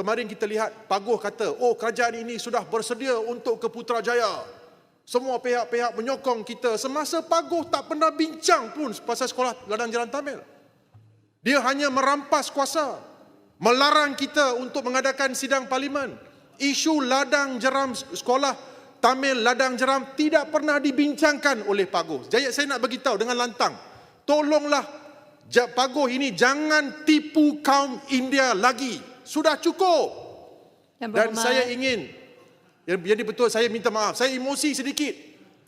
kemarin kita lihat Paguh kata, oh kerajaan ini sudah bersedia untuk ke Putrajaya. Semua pihak-pihak menyokong kita. Semasa Paguh tak pernah bincang pun pasal sekolah ladang jalan Tamil. Dia hanya merampas kuasa. Melarang kita untuk mengadakan sidang parlimen. Isu ladang jeram sekolah Tamil ladang jeram tidak pernah dibincangkan oleh Paguh. Jadi saya nak bagi tahu dengan lantang. Tolonglah Paguh ini jangan tipu kaum India lagi. Sudah cukup. Yang Dan berhormat, saya ingin ya- jadi betul saya minta maaf. Saya emosi sedikit.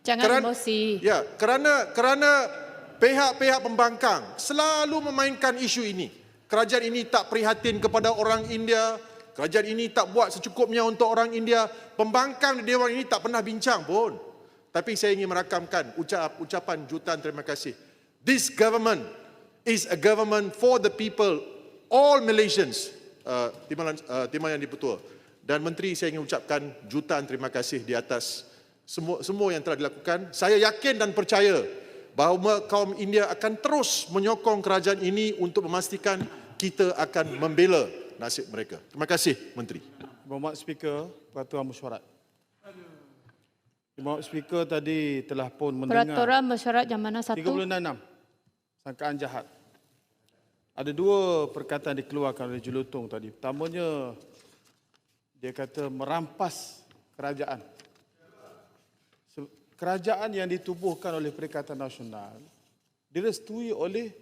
jangan Keran- emosi. Ya, kerana kerana pihak-pihak pembangkang selalu memainkan isu ini. Kerajaan ini tak prihatin kepada orang India. Kerajaan ini tak buat secukupnya untuk orang India. Pembangkang di Dewan ini tak pernah bincang pun. Tapi saya ingin merakamkan ucap, ucapan jutaan terima kasih. This government is a government for the people, all Malaysians. Uh, Timbalan, uh, Timbalan yang dipertua. Dan Menteri saya ingin ucapkan jutaan terima kasih di atas semua semua yang telah dilakukan. Saya yakin dan percaya bahawa kaum India akan terus menyokong kerajaan ini untuk memastikan kita akan membela nasib mereka. Terima kasih Menteri. Berhormat Speaker Peraturan Mesyuarat. Berhormat Speaker tadi telah pun mendengar Peraturan mesyuarat yang mana satu? 36 sangkaan jahat. Ada dua perkataan dikeluarkan oleh Julutong tadi. Pertamanya dia kata merampas kerajaan. Kerajaan yang ditubuhkan oleh Perikatan Nasional direstui oleh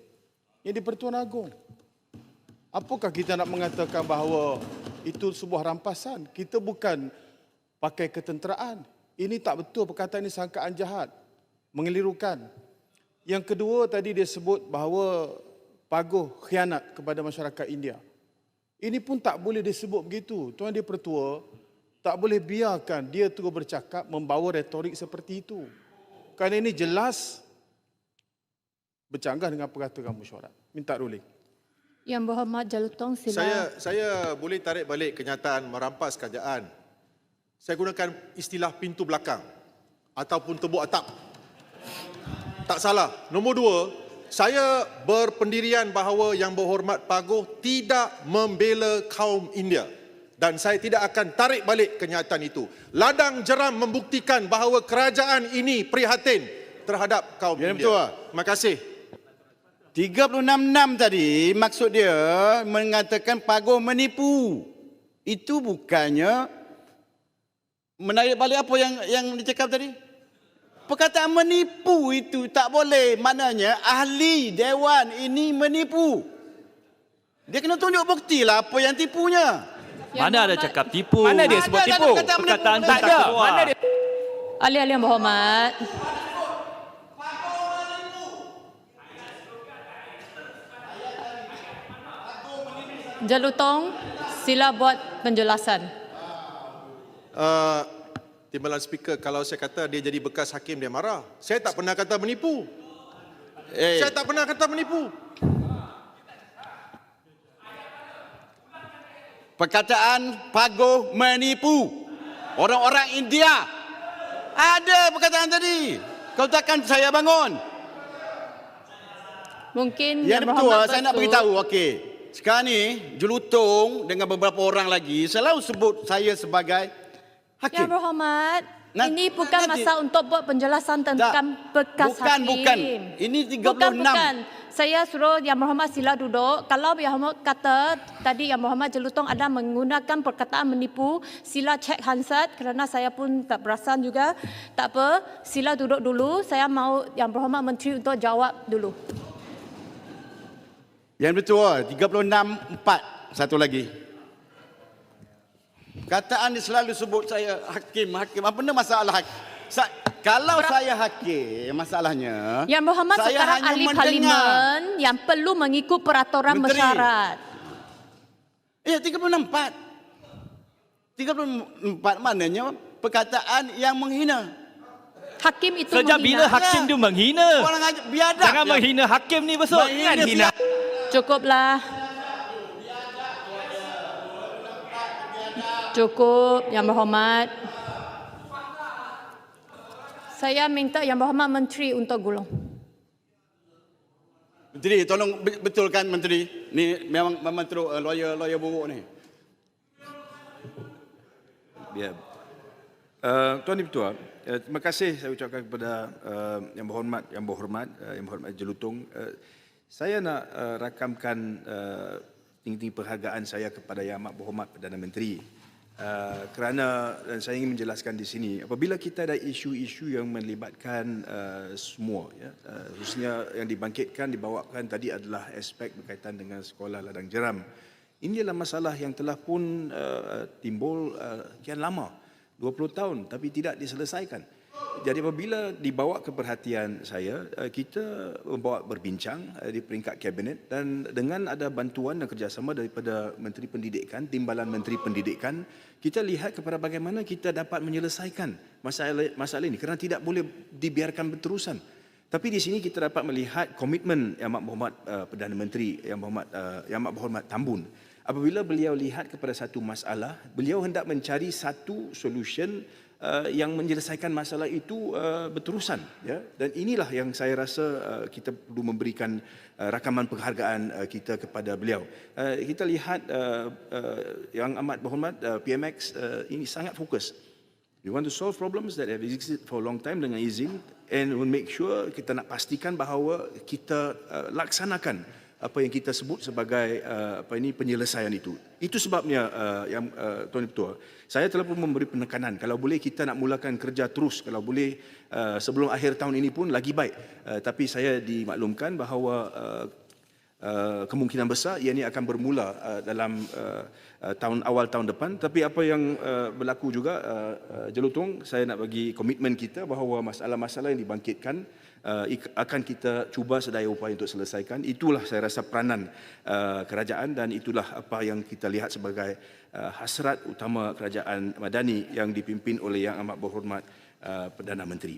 yang di Pertuan Agong. Apakah kita nak mengatakan bahawa itu sebuah rampasan? Kita bukan pakai ketenteraan. Ini tak betul perkataan ini sangkaan jahat. Mengelirukan. Yang kedua tadi dia sebut bahawa Paguh khianat kepada masyarakat India. Ini pun tak boleh disebut begitu. Tuan Dia Pertua tak boleh biarkan dia terus bercakap membawa retorik seperti itu. Kerana ini jelas bercanggah dengan peraturan mesyuarat. Minta ruling. Yang berhormat Jalutong sila. Saya saya boleh tarik balik kenyataan merampas kerajaan. Saya gunakan istilah pintu belakang ataupun tebuk atap. Tak salah. Nombor dua, saya berpendirian bahawa yang berhormat Paguh tidak membela kaum India. Dan saya tidak akan tarik balik kenyataan itu. Ladang jeram membuktikan bahawa kerajaan ini prihatin terhadap kaum Ya, India. betul. Terima kasih. 366 tadi maksud dia mengatakan Paguh menipu. Itu bukannya menarik balik apa yang yang dicakap tadi? Perkataan menipu itu tak boleh. Maknanya ahli dewan ini menipu. Dia kena tunjuk bukti lah apa yang tipunya. Yang Mana ada cakap tipu? Mana dia sebut tak tipu? Perkataan tak Tak ada. keluar. Mana dia? Ahli-ahli yang berhormat. Jalutong, sila buat penjelasan. Uh, Timbalan Speaker, kalau saya kata dia jadi bekas hakim, dia marah. Saya tak pernah kata menipu. Eh, Saya tak pernah kata menipu. perkataan Paguh menipu. Orang-orang India. Ada perkataan tadi. Kau takkan saya bangun. Mungkin Yang yang betul, berhormat saya nak betul. beritahu. Okey. Sekarang ni, Jelutong dengan beberapa orang lagi selalu sebut saya sebagai hakim. Yang berhormat, Nah, ini bukan nanti- masa untuk buat penjelasan tentang bekas Bukan, hakim. bukan. Ini 36. Bukan, bukan. Saya suruh Yang Berhormat sila duduk. Kalau Yang Berhormat kata tadi Yang Berhormat Jelutong ada menggunakan perkataan menipu, sila cek Hansat kerana saya pun tak perasan juga. Tak apa, sila duduk dulu. Saya mau Yang Berhormat Menteri untuk jawab dulu. Yang betul, 36 4. Satu lagi. Kataan dia selalu sebut saya hakim, hakim. Apa benda masalah hakim? Sa- kalau saya hakim, masalahnya Yang Berhormat saya sekarang ahli mendengar. parlimen yang perlu mengikut peraturan Menteri. mesyuarat. Ya, 36 4. 34 maknanya perkataan yang menghina. Hakim itu Sejak menghina. bila hakim tu menghina? Orang aja biadab. Jangan je. menghina hakim ni besok. Menghina Jangan hina. Cukuplah. Cukup, Yang Berhormat. Saya minta Yang Berhormat Menteri untuk gulung. Menteri, tolong be- betulkan menteri. Ni memang memang teruk uh, lawyer lawyer buruk ni. Ya. Uh, Tuan Dipertua, uh, terima kasih saya ucapkan kepada uh, Yang Berhormat, Yang Berhormat, uh, Yang Berhormat Jelutong. Uh, saya nak uh, rakamkan uh, tinggi-tinggi perhargaan saya kepada Yang Amat Berhormat Perdana Menteri. Uh, kerana dan saya ingin menjelaskan di sini apabila kita ada isu-isu yang melibatkan uh, semua ya uh, khususnya yang dibangkitkan dibawakan tadi adalah aspek berkaitan dengan sekolah ladang jeram ini adalah masalah yang telah pun uh, timbul uh, kian lama 20 tahun tapi tidak diselesaikan. Jadi apabila dibawa ke perhatian saya, uh, kita membawa berbincang uh, di peringkat kabinet dan dengan ada bantuan dan kerjasama daripada Menteri Pendidikan, Timbalan Menteri Pendidikan, kita lihat kepada bagaimana kita dapat menyelesaikan masalah masalah ini kerana tidak boleh dibiarkan berterusan. Tapi di sini kita dapat melihat komitmen Yang Amat Berhormat uh, Perdana Menteri Yang uh, Yang Amat Berhormat Tambun. Apabila beliau lihat kepada satu masalah, beliau hendak mencari satu solution uh, yang menyelesaikan masalah itu uh, berterusan ya. Dan inilah yang saya rasa uh, kita perlu memberikan uh, rakaman penghargaan uh, kita kepada beliau. Uh, kita lihat uh, uh, Yang Amat Berhormat uh, PMX uh, ini sangat fokus We want to solve problems that have existed for a long time dengan izin and we'll make sure kita nak pastikan bahawa kita uh, laksanakan apa yang kita sebut sebagai uh, apa ini penyelesaian itu. Itu sebabnya uh, yang uh, Tuan Ketua, saya telah pun memberi penekanan kalau boleh kita nak mulakan kerja terus kalau boleh uh, sebelum akhir tahun ini pun lagi baik. Uh, tapi saya dimaklumkan bahawa uh, Uh, kemungkinan besar ia ini akan bermula uh, dalam uh, uh, tahun awal tahun depan tapi apa yang uh, berlaku juga uh, uh, jelutong saya nak bagi komitmen kita bahawa masalah-masalah yang dibangkitkan uh, akan kita cuba sedaya upaya untuk selesaikan. Itulah saya rasa peranan uh, kerajaan dan itulah apa yang kita lihat sebagai uh, hasrat utama kerajaan madani yang dipimpin oleh yang amat berhormat Perdana Menteri